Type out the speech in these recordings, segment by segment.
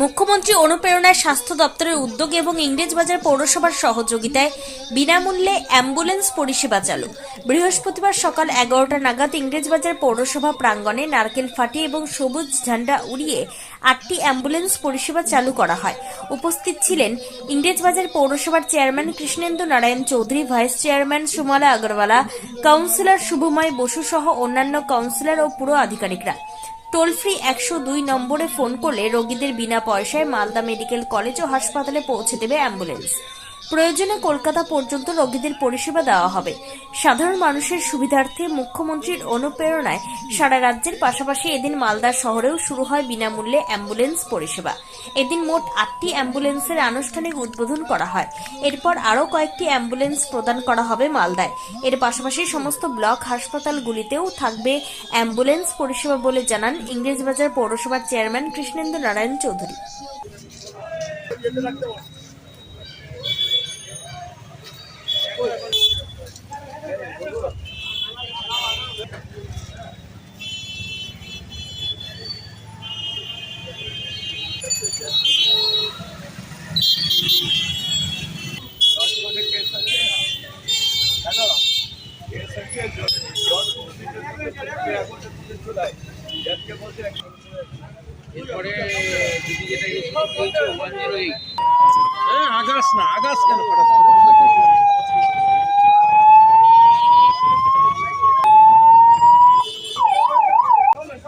মুখ্যমন্ত্রী অনুপ্রেরণায় স্বাস্থ্য দপ্তরের উদ্যোগে এবং ইংরেজবাজার পৌরসভার সহযোগিতায় বিনামূল্যে অ্যাম্বুলেন্স পরিষেবা চালু। বৃহস্পতিবার সকাল এগারোটা নাগাদ ইংরেজবাজার পৌরসভা প্রাঙ্গণে নারকেল ফাটি এবং সবুজ ঝান্ডা উড়িয়ে আটটি অ্যাম্বুলেন্স পরিষেবা চালু করা হয়। উপস্থিত ছিলেন ইংরেজবাজার পৌরসভার chairman Krishnendu Narayan Chowdhury, vice chairman Sumala Agarwala, councillor Subhamoy Basu সহ অন্যান্য কাউন্সিলর ও পুরো আধিকারিকরা। টোল ফ্রি একশো দুই নম্বরে ফোন করলে রোগীদের বিনা পয়সায় মালদা মেডিকেল কলেজ ও হাসপাতালে পৌঁছে দেবে অ্যাম্বুলেন্স। প্রয়োজনে কলকাতা পর্যন্ত রোগীদের পরিষেবা দেওয়া হবে। সাধারণ মানুষের সুবিধার্থে মুখ্যমন্ত্রীর অনুপ্রেরণায় সারা রাজ্যের পাশাপাশি এদিন মালদা শহরেও শুরু হয় বিনামূল্যে অ্যাম্বুলেন্স পরিষেবা। এদিন মোট আটটি অ্যাম্বুলেন্সের আনুষ্ঠানিক উদ্বোধন করা হয়। এরপর আরও কয়েকটি অ্যাম্বুলেন্স প্রদান করা হবে মালদায়। এর পাশাপাশি সমস্ত ব্লক হাসপাতালগুলিতেও থাকবে অ্যাম্বুলেন্স পরিষেবা বলে জানান ইংরেজবাজার পৌরসভার চেয়ারম্যান কৃষ্ণেন্দু নারায়ণ চৌধুরী। আগাস না আগাস কেন?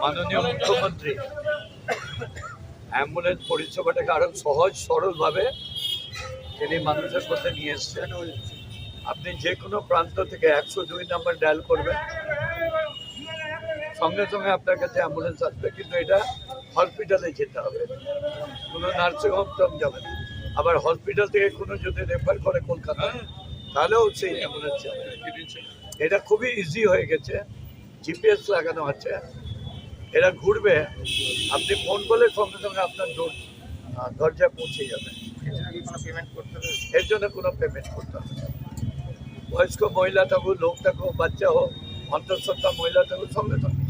মাননীয় মুখ্যমন্ত্রী অ্যাম্বুলেন্স পরিষেবাটাকে আরও সহজ সরলভাবে তিনি মানুষের মধ্যে নিয়ে এসছেন। আপনি যে কোনো প্রান্ত থেকে একশো দুই নাম্বার ডায়াল করবেন। সঙ্গে সঙ্গে আপনার কাছে অ্যাম্বুলেন্স আসবে কিন্তু এটা হসপিটালে যেতে হবে। কোনো নার্সিং হোম টম যাবে না। আবার হসপিটাল থেকে কোনো যদি রেফার করে কলকাতা তাহলেও সেই অ্যাম্বুলেন্স যাবে। এটা খুবই ইজি হয়ে গেছে। জিপিএস লাগানো আছে। এরা ঘুরবে। আপনি ফোন করলে সঙ্গে সঙ্গে আপনার দর- দরজায় পৌঁছে যাবে। এর জন্য কোনো পেমেন্ট করতে হবে। বয়স্ক মহিলা থাকুক লোক থাকুক বাচ্চা হোক অন্তঃসত্ত্বা মহিলা থাকুক সঙ্গে চলবে?